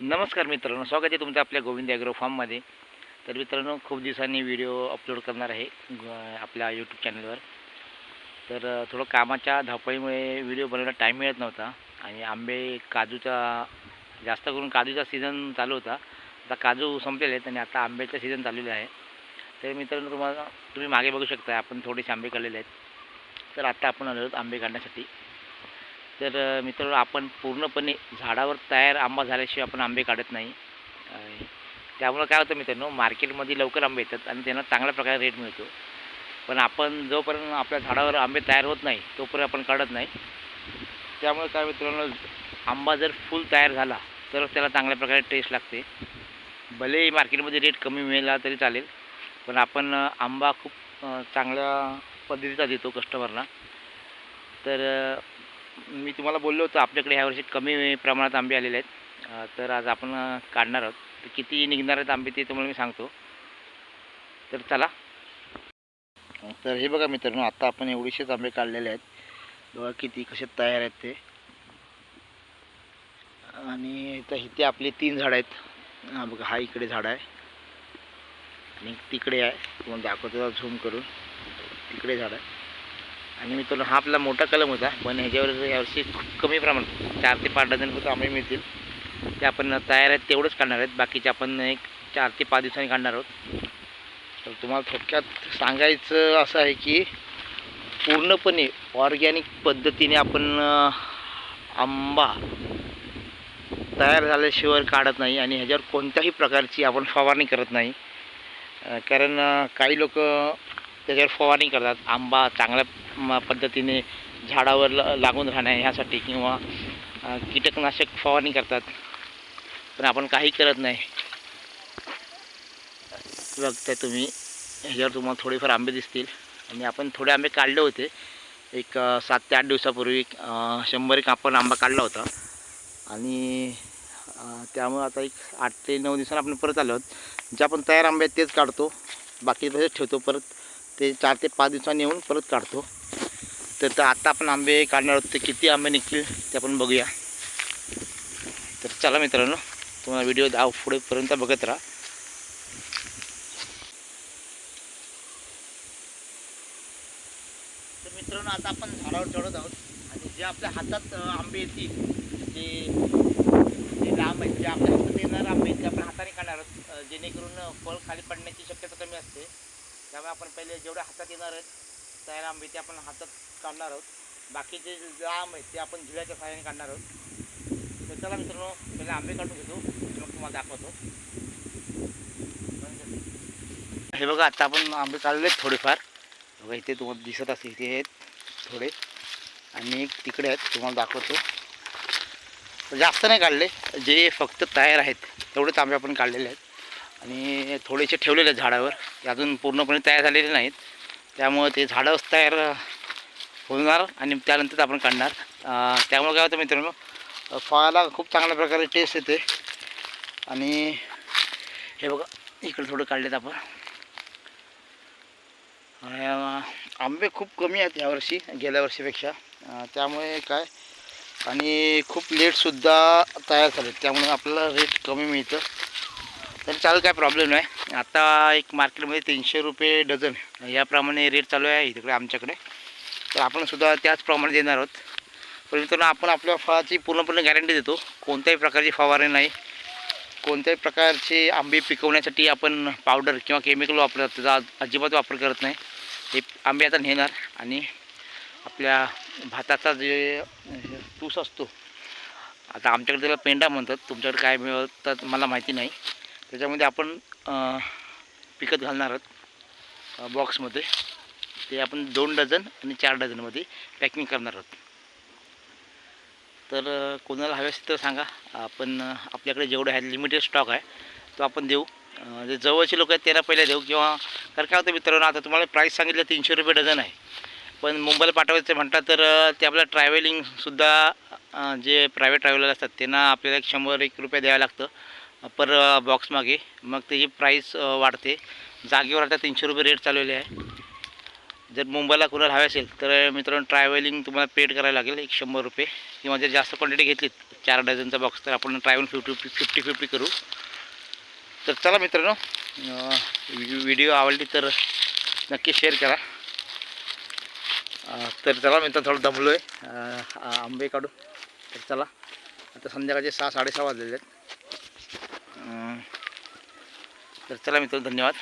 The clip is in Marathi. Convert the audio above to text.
नमस्कार मित्रांनो स्वागत आहे तुमचं आपल्या गोविंद ॲग्रो फॉर्ममध्ये तर मित्रांनो खूप दिवसांनी व्हिडिओ अपलोड करणार आहे ग- आपल्या यूट्यूब चॅनलवर तर थोडं कामाच्या धावपळीमुळे व्हिडिओ बनवायला टाईम मिळत नव्हता आणि आंबे काजूचा जास्त करून काजूचा सीझन चालू होता. आता काजू संपलेले आहेत आणि आता आंब्याचा सीझन चाललेला आहे. तर मित्रांनो तुम्हाला तुम्ही मागे बघू शकता आपण थोडेसे आंबे काढलेले आहेत. तर आता आपण आलो आहोत आंबे काढण्यासाठी. तर मित्र मित्रांनो आपण पूर्णपणे झाडावर तयार आंबा झाल्याशिवाय आपण आंबे काढत नाही. त्यामुळं काय होतं मित्रांनो मार्केटमध्ये लवकर आंबे येतात आणि त्यांना चांगल्या प्रकारे रेट मिळतो. पण आपण जोपर्यंत आपल्या झाडावर आंबे तयार होत नाही तोपर्यंत आपण काढत नाही. त्यामुळे काय मित्रांनो आंबा जर फुल तयार झाला तरच त्याला चांगल्या प्रकारे टेस्ट लागते. भले मार्केटमध्ये रेट कमी मिळाला तरी चालेल पण आपण आंबा खूप चांगल्या पद्धतीचा देतो कस्टमरना तर मी तुम्हाला बोललो होतो आपल्याकडे ह्या वर्षी कमी प्रमाणात आंबे आलेले आहेत. तर आज आपण काढणार आहोत. तर किती निघणार आहेत आंबे ते तुम्हाला मी सांगतो. तर चला. तर हे बघा मित्रांनो आता आपण एवढेसेच आंबे काढलेले आहेत. बघा किती कसे तयार आहेत ते. आणि तर इथे आपले तीन झाडं आहेत. हा बघा हा इकडे झाड आहे. आणि तिकडे आहे. तुम्हाला दाखवतो झूम करून. तिकडे झाड आहे. आणि मित्रांनो हा आपला मोठा कलम होता पण ह्याच्यावर यावर्षी खूप कमी प्रमाणात चार ते पाच डझन फक्त आंबे मिळतील. ते आपण तयार आहेत तेवढंच काढणार आहेत. बाकीचे आपण एक चार ते पाच दिवसांनी काढणार आहोत. तर तुम्हाला थोडक्यात सांगायचं असं आहे की पूर्णपणे ऑर्गॅनिक पद्धतीने आपण आंबा तयार झाल्याशिवाय काढत नाही आणि ह्याच्यावर कोणत्याही प्रकारची आपण फवारणी करत नाही. कारण काही लोक त्याच्यावर फवारणी करतात. आंबा चांगल्या म- पद्धतीने झाडावर ल- लागून राहण्या ह्यासाठी किंवा कीटकनाशक फवारणी करतात. पण आपण काही करत नाही. बघताय तुम्ही. ह्याच्यावर तुम्हाला थोडेफार आंबे दिसतील. आणि आपण थोडे आंबे काढले होते. एक सात ते आठ दिवसापूर्वी शंभर एक आपण आंबा काढला होता. आणि त्यामुळे आता एक आठ ते नऊ दिवसाला आपण परत आलो आहोत. जे आपण तयार आंबे आहेत तेच काढतो. बाकी तसेच ठेवतो परत. ते चार ते पाच दिवसांनी येऊन परत काढतो. तर तर आता आपण आंबे काढणार आहोत ते किती आंबे निघतील ते आपण बघूया. तर चला मित्रांनो तुम्हाला व्हिडिओ दाव पुढेपर्यंत बघत राहा. तर मित्रांनो आता आपण झाडावर चढत आहोत. आणि जे आपल्या हातात आंबे येतील ते जे लांब आहेत जे आपल्या हातात येणार आंबे आहेत ते आपण हाताने काढणार आहोत. जेणेकरून फळ खाली पडण्याची शक्यता कमी असते. त्यामुळे आपण पहिले जेवढे हातात येणार आहेत तयार आंबे ते आपण हातात काढणार आहोत. बाकीचे जे आंब आहेत ते आपण झिळ्याच्या सहाय्याने काढणार आहोत. तर चला मित्रांनो पहिले आंबे काढून घेतो. मग तुम्हाला दाखवतो. हे बघा आता आपण आंबे काढले आहेत थोडेफार. बघा इथे तुम्हाला दिसत असेल इथे आहेत थोडे. आणि तिकडे आहेत तुम्हाला दाखवतो. जास्त नाही काढले जे फक्त तयार आहेत तेवढेच आंबे आपण काढलेले आहेत. आणि थोडेसे ठेवलेले आहेत झाडावर ते अजून पूर्णपणे तयार झालेले नाहीत. त्यामुळे ते झाडंच तयार होणार आणि त्यानंतरच आपण काढणार. त्यामुळे काय होतं मित्रांनो फळाला खूप चांगल्या प्रकारे टेस्ट येते. आणि हे बघा इकडे थोडं काढलेत आपण. आंबे खूप कमी आहेत यावर्षी गेल्या वर्षीपेक्षा. त्यामुळे काय आणि खूप लेटसुद्धा तयार झाले त्यामुळे आपल्याला रेट कमी मिळतं. तरी चालू काय प्रॉब्लेम नाही. आता एक मार्केटमध्ये तीनशे रुपये डझन. याप्रमाणे रेट चालू आहे इकडे आमच्याकडे. तर आपण सुद्धा त्याचप्रमाणे देणार आहोत. पण मित्रांनो आपण आपल्या फळाची पूर्णपणे गॅरंटी देतो. कोणत्याही प्रकारची फवारणी नाही. कोणत्याही प्रकारचे आंबे पिकवण्यासाठी आपण पावडर किंवा केमिकल वापरत त्याचा अजिबात वापर करत नाही. हे आंबे आता नेणार आणि आपल्या भाताचा जे तूस असतो आता आमच्याकडे त्याला पेंडा म्हणतात. तुमच्याकडे काय मिळतात मला माहिती नाही. त्याच्यामध्ये आपण पिकत घालणार आहोत बॉक्समध्ये ते आपण दोन डझन आणि चार डझनमध्ये पॅकिंग करणार आहोत. तर कोणाला हवे असेल तर सांगा. आपण आपल्याकडे जेवढे आहे लिमिटेड स्टॉक आहे तो आपण देऊ. जे जवळचे लोक आहेत त्यांना पहिले देऊ किंवा कारण काय होतं मित्रांनो आता तुम्हाला प्राईस सांगितलं तीनशे रुपये डझन आहे. पण मुंबईला पाठवायचं म्हटलं तर ते आपलं ट्रॅव्हलिंगसुद्धा जे प्रायव्हेट ट्रॅव्हलर असतात त्यांना आपल्याला एक शंभर एक रुपये द्यावं लागतं. पर बॉक्समागे मग. त्याची प्राईस वाढते. जागेवर आता तीनशे रुपये रेट चालवले आहे. जर मुंबईला कुणाला हवे असेल तर मित्रांनो ट्रॅव्हलिंग तुम्हाला पेड करायला लागेल. एक शंभर रुपये. किंवा जर जास्त क्वांटिटी घेतलीत चार डझनचा बॉक्स तर आपण ट्रॅव्हल फिफ्टी फिफ्टी फिफ्टी करू. तर चला मित्रांनो व्हिडिओ आवडली तर नक्की शेअर करा. तर चला मित्रांनो थोडं दमलो आहे आंबे काढू. तर चला. आता संध्याकाळचे सहा साडेसहा वाजलेले आहेत. तर चला मित्र धन्यवाद.